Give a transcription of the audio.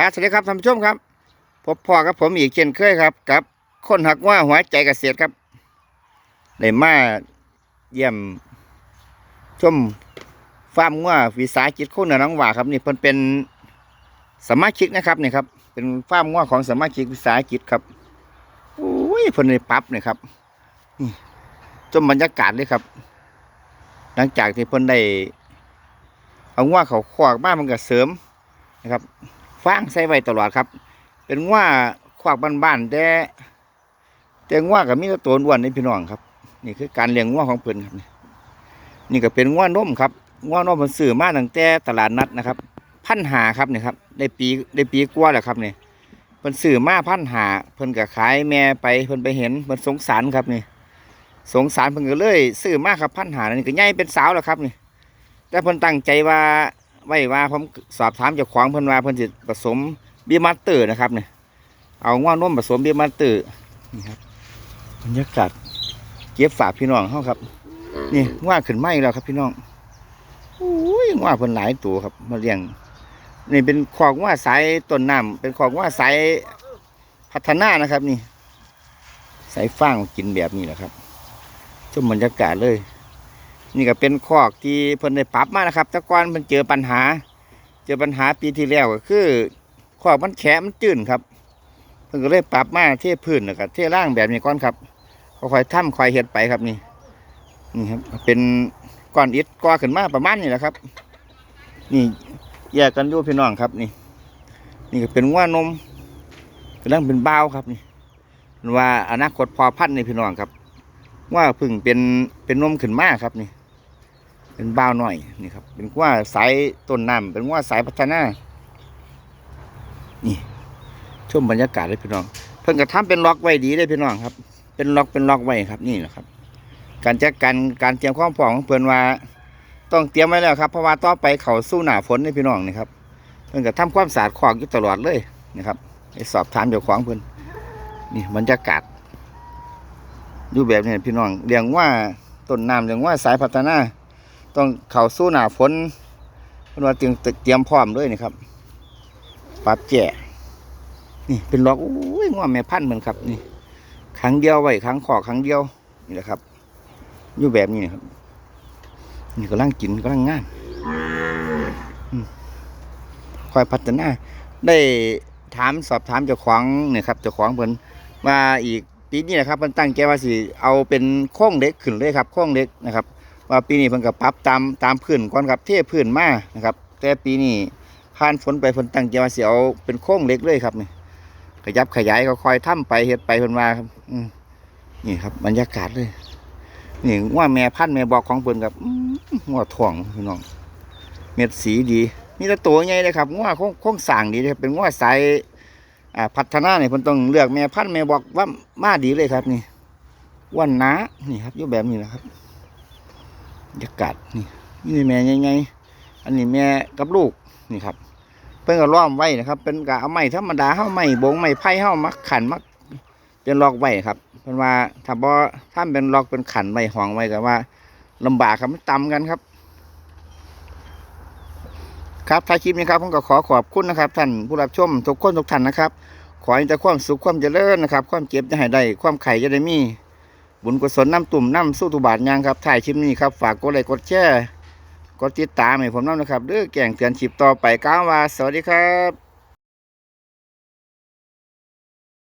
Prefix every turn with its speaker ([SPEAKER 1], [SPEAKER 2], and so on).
[SPEAKER 1] ครับสวัสดีครับท่านผู้ชมครับพบพ่อกับผมอีกเช่นเคยครับกับ คนหักว่าหัวใจเกษตรครับได้มาเยี่ยมชมฟาร์มว่าวิสาหกิจคนเหนือน้องหว่าครับ นี่เพิ่นเป็นสมาชิกนะครับนี่ครับ เป็นฟาร์มว่าของสมาชิกวิสาหกิจครับโอ้ยเพิ่นได้ปรับนี่ครับนี่ชมบรรยากาศเลยครับ หลังจากที่เพิ่นได้เอาว่าเขาขวากบ้านมันก็เสริมนะครับ ฟางใส่ไว้ตลอดครับ เป็นว่าขวากบ้านๆแต่แต่ว่ากับมีตะตัวอ้วนนี่พี่น้องครับ นี่คือการเลี้ยงว่าของเพิ่นครับ นี่ก็เป็นว่านมครับว่านมมันซื้อมาตั้งแต่ตลาดนัดนะครับ พันหาครับนี่ครับได้ปีได้ปีกว่าแล้วครับนี่เพิ่นซื้อมาพันหาเพิ่นก็ขายแม่ไปเพิ่นไปเห็นเพิ่นสงสารครับนี่สงสารเพิ่นก็เลยซื้อมาครับพันหานี่ก็ใหญ่เป็นสาวแล้วครับนี่แต่เพิ่นตั้งใจว่า ไว้ว่าผมสอบถามจ้าของเพิ่นว่าเพิ่นสิผสมเบียร์มาสเตอร์นะครับเนี่ยเอาง่วนนมผสมเบียร์มาสเตอร์นี่ครับบรรยากาศเก็บฝากพี่น้องเฮาครับ นี่ง่าขึ้นไม้แล้วครับพี่น้องอุ้ยง่าเพิ่นหลายตัวครับ มาเลี้ยงนี่เป็นขอกง่าสายต้นน้ำเป็นขอกง่าสายพัฒนานะครับ นี่สายฟางกินแบบนี้แหละครับชมบรรยากาศเลย นี่ก็เป็นคอกที่เพิ่นได้ปรับมานะครับแต่ก่อนมันเจอปัญหา เจอปัญหาปีที่แล้วก็คือคอกมันแฉมันจืดครับเพิ่นก็เลยปรับมาเทพื้นแล้วก็เทร่างแบบนี้ก่อนครับค่อยๆทำค่อยเฮ็ดไปครับนี่นี่ครับเป็นก้อนอิฐก่อขึ้นมาประมาณนี้แหละครับ นี่แยกกันอยู่พี่น้องครับนี่ นี่ก็เป็นว่านมกำลังเป็นบ้าวครับนี่ว่าอนาคตพอพันธุ์ในพี่น้องครับ ว่าพึ่งเป็นเป็นนมขึ้นมาครับนี่ เป็นบ้าวหน่อยนี่ครับ เป็นว่าสายต้นน้ำเป็นว่าสายพัฒนา นี่ชมบรรยากาศเลยพี่น้อง เพิ่งกระทำเป็นล็อกไว้ดีเลยพี่น้องครับ เป็นล็อกเป็นล็อกไว้ครับ นี่แหละครับ การจัดการการเตรียมความพร้อมของเพิ่อนว่า ต้องเตรียมไว้แล้วครับเพราะว่าต่อไปเขาสู้หนาฝนนี่พี่น้องนี่ครับ เพิ่นกระทำความสะอาดขอกอยู่ตลอดเลยนะครับไปสอบถามเจ้าของเพิ่อนนี่บรรยากาศอยู่แบบนี้พี่น้องเรียงว่าต้นน้ำเรียงว่าสายพัฒนา ต้องเข้าสู้หนาฝนเพิ่นว่าเตรียมเตรียมพร้อมด้วยนี่ครับปรับแจ่นี่เป็นล็อกอุ้ยง้อแม่พันธุ์เหมือนครับ นี่ครั้งเดียวไว้ครั้งขอครั้งเดียวนี่แหละครับอยู่แบบนี้นะครับ นี่กำลังกินกำลังงานคอยพัฒนาได้ถามสอบถามเจ้าของเนี่ยครับเจ้าของเพิ่นว่าอีกปีนี้นะครับเพิ่นตั้งใจว่าสิเอาเป็นโค้งเล็กขึ้นเลยครับโค้งเล็กนะครับ ว่าปีนี้เพิ่นก็ปรับตามตามพื้นก่อนครับเทพื้นมานะครับ แต่ปีนี้ผ่านฝนไปเพิ่นตั้งใจว่าสิเอาเป็นโค้งเล็กเลยครับนี่ขยับขยายก็คอยทำไปเฮ็ดไปเพิ่นว่าครับอืนี่ครับ บรรยากาศเลยนี่ว่าแม่พันแม่บอกของเพิ่นครับอื้อหัวถ่วงพี่น้องเม็ดสีดีมีแต่ตัวใหญ่เลยครับงัวโค้งโค้งสร้างดีเลยครับเป็นงัวสายอ่าพัฒนาเนี่ยเพิ่นต้องเลือกแม่พันธุ์แม่บอกว่ามาดีเลยครับนี่วันนานี่ครับยู่แบบนี้นะครับ รยากาศนี่นี่แม่ใหญ่ๆอันนี้แม่กับลูกนี่ครับ เพิ่นก็ล้อมไว้นะครับ เป็นกะเอาไม้ธรรมดาเฮาไม้บงไม้ไผ่เฮามาขันมาเป็นล็อกไว้ครับเพิ่นว่าถ้าบ่ถ้าเป็นล็อกเป็นขันไว้ห้องไว้ก็ว่าลำบากครับมันต่ำกันครับ ครับท้ายคลิปนี้ครับผมก็ขอขอบคุณนะครับ ท่านผู้รับชมทุกคนทุกท่านนะครับ ขอให้แต่ความสุขความเจริญนะครับ ความเจ็บจะให้ได้ความไข่จะได้มี บุญกุศลน้ำตุ่มน้ำสู้ตุบาทยางครับถ่ายคลิปนี้ครับฝากกดไลค์กดแชร์กดติดตามให้ผมน้ำนะครับเด้อแก่งเตือนคลิปต่อไปก้าวว่าสวัสดีครับ